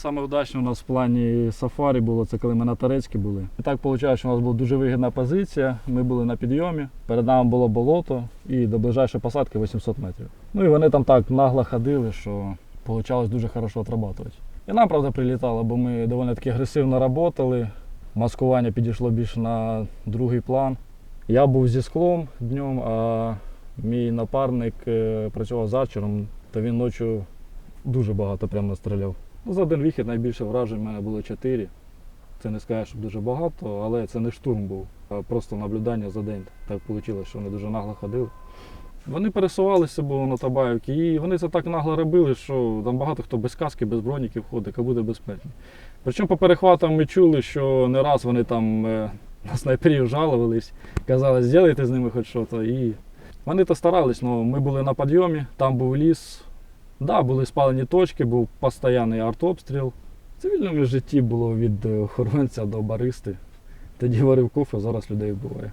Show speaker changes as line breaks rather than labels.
Саме удачне у нас в плані сафарі було це коли ми на Тарецькі були. І так вийшло, що у нас була дуже вигідна позиція. Ми були на підйомі, перед нами було болото і до ближайшої посадки 800 метрів. Ну і вони там так нагло ходили, що вийшло дуже хорошо отрабатувати. І нам, правда, прилітало, бо ми доволі таки агресивно працювали. Маскування підійшло більше на другий план. Я був зі склом днем, а мій напарник е, працював з арчером, то він ночі дуже багато прямо настріляв. Ну, за один вихід найбільше вражень в мене було чотири. Це не скажеш, дуже багато, але це не штурм був, а просто наблюдання за день. Так вийшло, що вони дуже нагло ходили. Вони пересувалися було на Табаївки, і вони це так нагло робили, що там багато хто без каски, без броніків ходить, як буде безпечно. Причому по перехватам ми чули, що не раз вони там е, на снайперів жалувались, казали, зробите з ними хоч щось. І вони то старались, але ми були на підйомі, там був ліс. Да, були спалені точки, був постійний артобстріл. В житті було від е, охоронця до баристи. Тоді варив кофе, зараз людей вбиває.